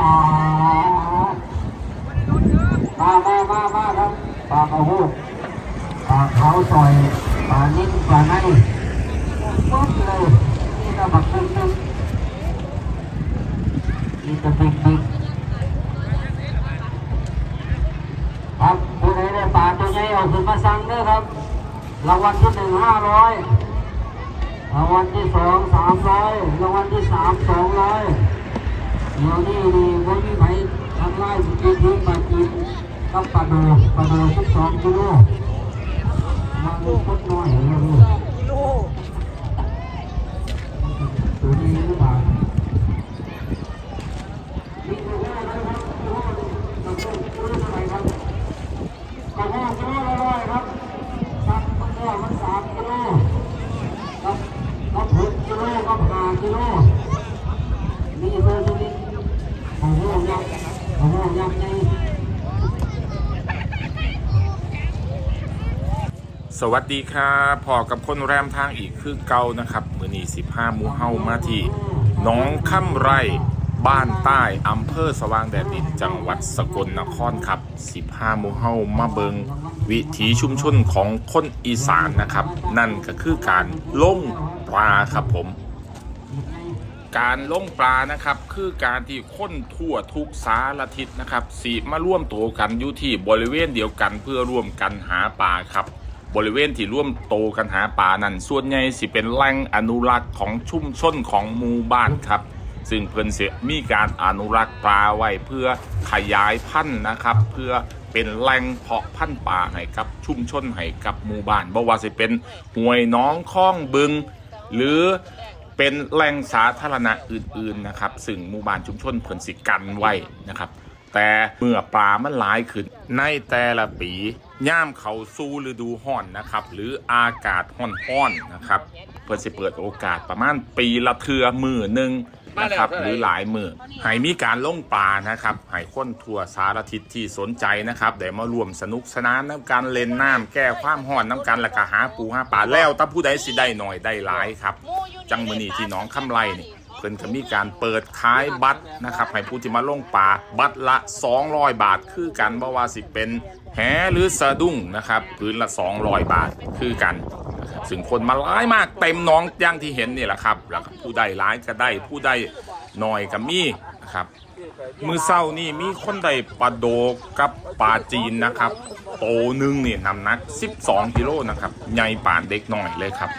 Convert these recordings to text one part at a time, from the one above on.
ปลาปลามามามาครับปลากระหูปลาเขาซอยปลานิ่มปลาในปุ๊บเลยนี่ก็บักตึ้งตึ้งนี่จะบิ๊กบิ๊กครับผู้ใดได้ปลาตัวใหญ่เอาขึ้นมาสั่งเด้อครับรางวัลที่หนึ่งห้าร้อยรางวัลที่สองสามร้อยรางวัลที่สามสองร้อย เดี๋ยวนี้นี่ไม่มีใครทำไร่สุกี้ที่ปลาจีนกับปลาโดปลาโดสิบสองกิโลมาดูพุดน้อยเลยลูกตัวนี้หรือเปล่านี่คือว่าอะไรครับตัวนี้ตัวนี้ตัวนี้อะไรครับกระห้องกิโลละร้อยครับสักมันเนี่ยมันสามกิโลครับครับหกกิโลครับห้ากิโลนี่ตัวนี้โอ้โหยักษ์โอ้โหยักษ์ใหญ่ สวัสดีครับพอกับคนแรมทางอีกคือเกานะครับ มือนี15หมูเฮามาที่หน้องค่ำไร่บ้านใต้อำเภอสว่างแดนดินจังหวัดสกลนครครับ15หมูเฮามาเบิงวิถีชุมชนของคนอีสานนะครับ นั่นก็คือการล่งปลาครับผม การล่มปลานะครับ คือการที่คนทั่วทุกสารทิศนะครับสีมาร่วมตัวกันอยู่ที่บริเวณเดียวกันเพื่อร่วมกันหาปลาครับ บริเวณที่ร่วมโตกันหาปลานั้นส่วนใหญ่สิเป็นแหล่งอนุรักษ์ของชุมชนของหมู่บ้านครับ ซึ่งเพิ่นเสียมีการอนุรักษ์ปลาไว้เพื่อขยายพันธุ์นะครับ เพื่อเป็นแหล่งเพาะพันธุ์ปลาให้กับชุมชนให้กับหมู่บ้านบ่ว่าสิเป็นห้วยน้องคลองบึง หรือเป็นแหล่งสาธารณะอื่นๆนะครับ ซึ่งหมู่บ้านชุมชนเพิ่นสิกันไว้นะครับ แต่เมื่อปลามันหลายขึ้นในแต่ละปี ย่ามเขาสู้ฤดูห้อนนะครับ หรืออากาศห้อนๆนะครับ เพื่อสิเปิดโอกาสประมาณปีละเทือมือหนึ่งนะครับหรือหลายมือให้มีการล่งปลานะครับให้คนทั่วสารทิศที่สนใจนะครับได้มารวมสนุกสนานน้ำการเล่นน้ำแก้ความห้อนน้ำกันแล้วก็หาปูหาปลาแล้วถ้าผู้ใดสิได้หน่อยได้หลายครับ จังมือนีที่หน้องคำไรนี่ เพิ่นก็มีการเปิดขายบัตรนะครับให้ผู้ที่มาลงป่าบัตรละ 200 บาท คือกันบ่ว่าสิเป็นแหหรือสะดุ้งนะครับพื้นละ 200 บาทคือกันซึ่งคนมาหลายมากเต็มน้องอย่างที่เห็นนี่แหละครับแล้วก็ผู้ใดหลายก็ได้ผู้ใดน้อยก็มีนะครับมือเศร้านี่มีคนใดปลาโดกับปลาจีนนะครับโตหนึงนี่น้ำหนัก 12กิโลนะครับใหญ่ป่านเด็กหน้อยเลยครับ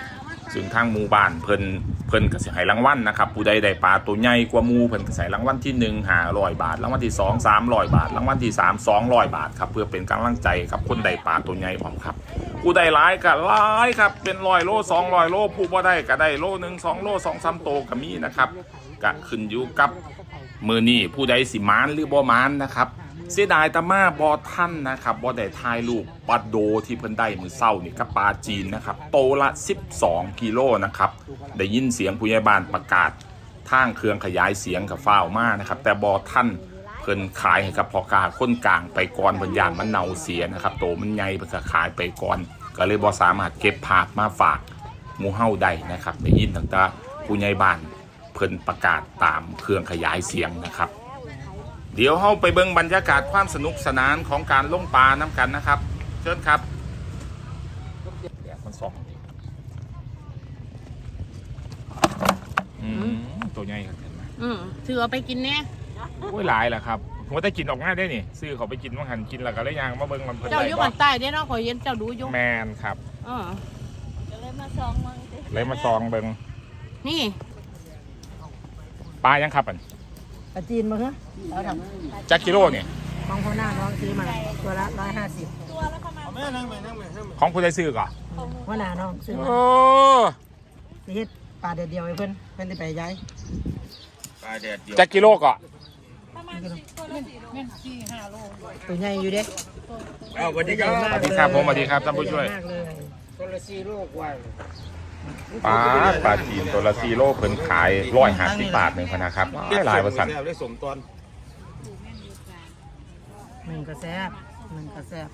ซึ่งทางหมู่บ้านเพิ่นเพิ่นก็สิให้รางวัลนะครับผู้ใดได้ปลาตัวใหญ่กว่าหมูเพิ่นก็ใส่รางวัลที่1 500บาทรางวัลที่2 300บาทรางวัลที่3 200บาทครับเพื่อเป็นกำลังใจกับคนได้ปลาตัวใหญ่พร้อมครับผู้ได้หลายก็หลายครับเป็นร้อยโล200โลผู้บ่ได้ก็ได้โลหนึ่งสองโลสองสามโตก็มีนะครับก็ขึ้นอยู่กับมือนี่ผู้ใดสิมานหรือบ่มานนะครับ เสียดายตามาบอท่านนะครับบอได้ทายลูกปลาโดที่เพิ่นได้มือเศร้านี่กับปลาจีนนะครับ โตละ 12 กิโลนะครับ ได้ยินเสียงผู้ใหญ่บ้านประกาศทางเครื่องขยายเสียงกับฟ้าวมานะครับ แต่บอท่านเพิ่นขายให้กับพอกาคนกลางไปก่อนเพิ่นยานมันเน่าเสียนะครับ โตมันใหญ่เพิ่นก็ขายไปก่อน ก็เลยบอสามารถเก็บภาพมาฝากหมูเฮาได้นะครับ ได้ยินตั้งแต่ผู้ใหญ่บ้านเพิ่นประกาศตามเครื่องขยายเสียงนะครับ เดี๋ยวเฮาไปเบิ่งบรรยากาศความสนุกสนานของการล่งปลาน้ำกันนะครับ เชิญครับแดดมันส่องอืมตัวใหญ่ครับเห็นไหมอืมถือเอาไปกินแน่โอ้ยหลายแหละครับผมว่าได้กินออกง่ายได้นี่ซื้อเขาไปกินว่าหันกินแล้วก็ได้ยางมาเบิ่งมันเพิ่นเจ้าได้อยู่บ่บ้านใต้เด้เนาะขอยเห็นเจ้าดูอยู่แมนครับเออก็เลยมาซองมึงสิเลยมาซองเบิ่งนี่ปลายังครับอัน ปลาจีนมาเหรอเราทจักกิโลเนี่ยำมองเขาหน้าน้องซื้อมาตัวละร้อยห้าสิบตัวแล้วประมาณของผู้ใดซื้อก่อนว่าหน้าน้องซื้อมาโอ้สิเฮ็ดปลาเดียวเดียวให้เพิ่นเพิ่นได้ไปย้ายจักกิโลก่อนประมาณสิบตัวละสี่โลตัวใหญ่อยู่เด้สวัสดีครับผมสวัสดีครับท่านผู้ช่วยมากเลย ปลาปลาจีนตัวละซีโลเพิ่นขายร้อยห้าสิบบาทหนึ่งพนนะครับหลายหลายบริษัทได้สมตอนหนึ่งก็แซ่บหนึ่งก็แซ่บ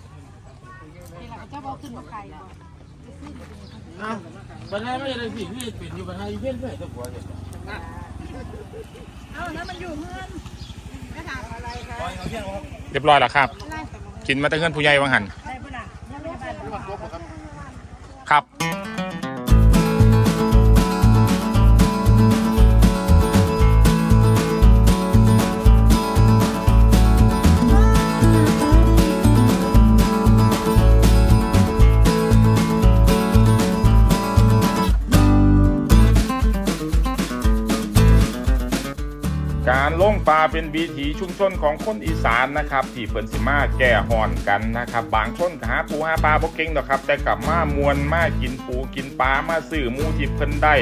เจ้าบอกขึ้นมาไข่แล้วอ้าวปัญหาไม่ได้สิพี่เป็นอยู่ปัญหาอยู่เพื่อนเพื่อนตัวผัวเนี่ยเอาแล้วมันอยู่เพื่อนเรียบร้อยแล้วครับ กินมาตั้งเงินผู้ใหญ่วังหัน การล่าเป็นวิถีชุมชนของคนอีสานนะครับที่เพิ่นสิมาแก่หอนกันนะครับ บางคนก็หาปูหาปลาบ่เก่งดอกครับ แต่กลับมามวนมากินปูกินปลามาซื้อหมูที่เพิ่นได้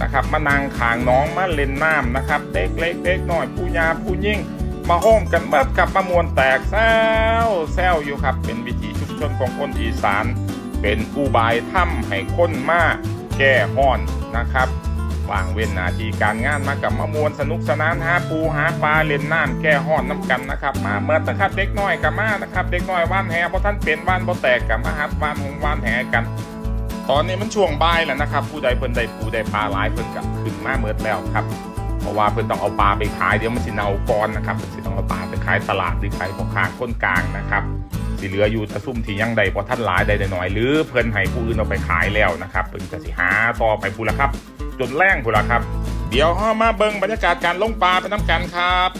นะครับมานั่งขางน้องมาเล่นน้ำนะครับเด็กเล็กเด็กน้อยผู้ยาผู้ยิ่ง มาโฮมกันเบิดกับมามวนแตกแซวแซวอยู่ครับ เป็นวิถีชุมชนของคนอีสาน เป็นอุบายถ้ำให้คนมาแก้ห้อนนะครับ ว่างเว้นหนาทีการงานมากับมามวนสนุกสนานหาปูหาปลาเล่นน้ำแก้ห้อนน้ำกันนะครับ มาเมื่อตะครับเด็กน้อยกับมานะครับ เด็กน้อยว่านแหเพราะท่านเป็นว่านบ่แตกกับมาหัดว่านหงว่านแหกัน ตอนนี้มันช่วงบ่ายแล้วนะครับ ผู้ใดเพิ่นได้ปูได้ปลาหลายเพิ่นกับขึ้นมาเมื่อแล้วครับเพราะว่าเพิ่นต้องเอาปลาไปขายเดี๋ยวมันสิเนาก่อนนะครับเพิ่นสิต้องเอาปลาไปขายตลาดหรือขายพ่อค้าคนกลางนะครับสิเหลืออยู่ตะซุ่มที่ยังใดพอท่านหลายใดหน่อยหรือเพิ่นให้ผู้อื่นเอาไปขายแล้วนะครับเพิ่นก็สิหาต่อไปพูละครับ จนแรงพูนละครับ เดี๋ยวห้ามาเบิงบรรยากาศการลงปลาไปน้ำกันครับ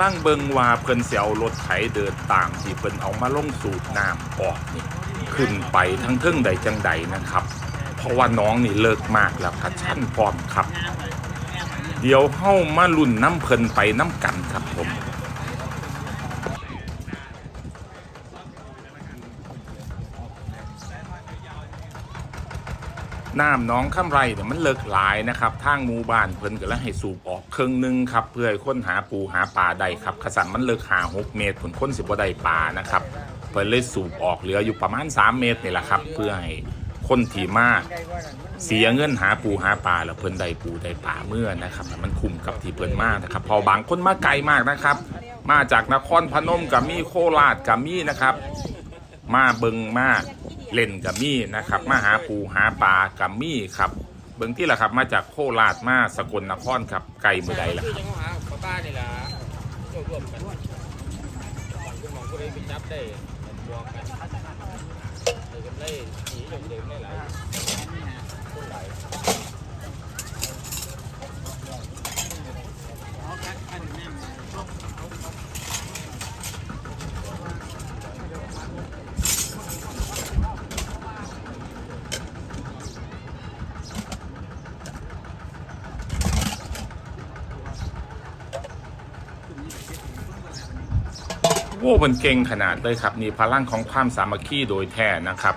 ล่างเบิงว่าเพิ่นสิเอารถไถเดินตามที่เพิ่นเอามาลงสูบน้ำออกนี่ขึ้นไปทั้งเทิงใดจังใดนะครับ เพราะว่าน้องนี่เลิกมากแล้วครับชั้นพร้อมครับ เดี๋ยวเข้ามาลุ่นน้ำเพิ่นไปน้ำกันครับผม น้ำน้องข้ามไรเนี่ยมันเลิกหลายนะครับทางหมู่บ้านเพิ่นก็เลยให้สูบออกครึ่งหนึงครับเพื่อให้ค้นหาปูหาปลาได้ครับขสันมันเลิกหาหกเมตรผลค้นสิบว่ได้ปลานะครับเพิ่นเลยสูบออกเหลืออยู่ประมาณ 3 เมตรนี่แหละครับ เพื่อให้คนที่มาก เสียเงินหาปูหาปลาแล้วเพิ่นได้ปูได้ปลาเมื่อนะครับมันคุ้มกับที่เพิ่นมากนะครับพอบางคนมาไกลมากนะครับ มาจากนครพนมกับมีโคราชกับมีนะครับ มาเบิงมา เล่นกับมี่นะครับมาหาปูหาปลากับมี่ครับ เบิงที่ละครับมาจากโคราชมาสกลนครครับไกลมือใดล่ะครับที่เขาหาปลาป้านี่ล่ะรวบรวมกันก่อนคุณหมองผู้ใดไปจับได้บวกกันเลยกันได้หนีลงเดิมได้หลาย โว้มันเก่งขนาดเลยครับนี่พลังของความสามัคคีโดยแท้นะครับ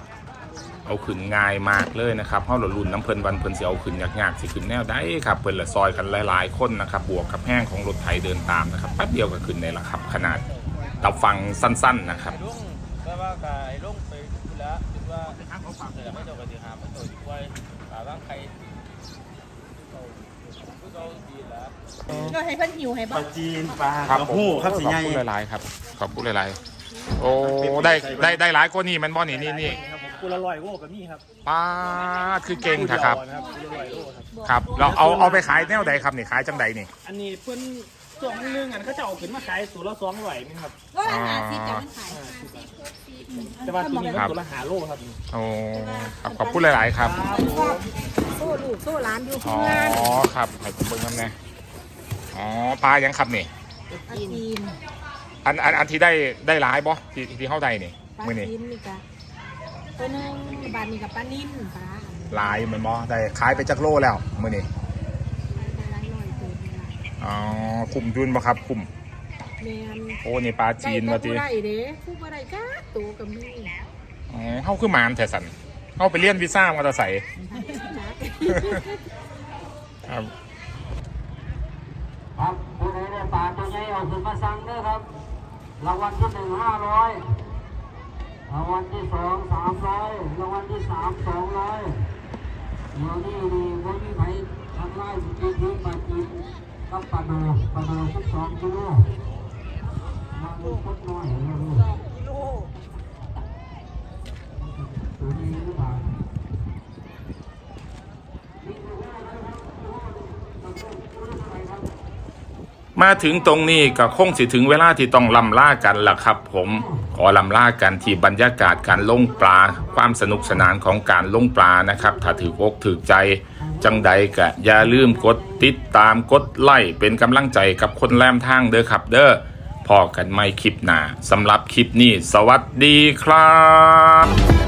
เอาขึ้นง่ายมากเลยนะครับเฮาหลุนน้ำเพลินวันเพลินสิเอาขึ้นยากๆสิขึ้นแนวได้ครับเพิ่นละซอยกันหลายๆคนนะครับ บวกกับแห้งของรถไถเดินตามนะครับแป๊บเดียวก็ขึ้นได้ละครับ ขนาดตับฟังสั้น ๆนะครับลุงแปลว่ากายลุงไปธุระคิดว่าทางเขาฝากแต่ไม่เจ้ากันสิหาไม่ตัวดีกว่าปลาบ้างใครผู้เขาดีแล้วก็ให้เพิ่นหิวให้ปบ่ลาจีนปลาครับกระผมหูครับสีขอบใหญ่คุณหลายๆครับ ขอบคุณหลายๆโอ้ได้ได้ได้หลายกว่านี่แมันบ่นี่นี่นี่ครับผมกุละลอยโว้กับนี่ครับป้าดคือเก่งเถอะครับนะครับกุละลอยโว้ครับ ครับ เราเอาเอาไปขายแนวใดครับนี่ขายจังใดนี่ อันนี้เพิ่นส่วนหนึงอันเขาจะเอาขึ้นมาขายตัวละสองร้อยนี่ครับว่าหาสิจะมันขายแต่ว่าตัวนี้มันตัวละหาโลครับโอ้ครับขอบคุณหลายๆครับโซ่ลูกโซ่หลานอยู่อ๋อครับให้ผมเบิ่งน้ำแน่อ๋อ ปลายังครับนี่จีน อันอันอันที่ได้ได้หลายบ่ที่ที่เข้าได้นี่ปลามื้อนี้จีนนี่กะตัวหนึงบานนี่กับปลานิ่มปลาหลายเหมือนบ่ได้ขายไปจักโลแล้วมื้อนี้ปลาหลายหน่อยตัวนี่ล่ะอ๋อคุ้มทุนบ่ครับคุ้มนแมนโอ้นี่ปลาจีนได้มาแต่ติผู้ใดเด้ผู้บ่ได้จ้าตัวกับมีอ๋อเฮาคือหมานแท้สันเฮาไปเรียนวีซ่ามาแตะใส่ครับครับผู้ใดได้ปลาตัวใหญ่เอาขึ้นมาสั่งเด้อครับ รางวัลที่หนึ่งห้าร้อยรางวัลที่สองสามร้อยรางวัลที่สามสองร้อยเดี๋ยวนี้นี่ไม่มีใครทำไรกินที่ปลาจีนกับปลาโดปลาโดทุกสองกิโลมาดูพดน้อยนะลูกตัวนี้หรือเปล่า มาถึงตรงนี้ก็คงสิถึงเวลาที่ต้องลำล่ากันล่ะครับ ผมขอลำล่ากันที่บรรยากาศการลงปลา ความสนุกสนานของการลงปลานะครับ ถ้าถืออกถือใจ จังใดก็อย่าลืมกดติดตามกดไลค์เป็นกำลังใจกับคนแรมทางเด้อครับ เด้อพอกันไม่คลิปหนาสำหรับคลิปนี้ สวัสดีครับ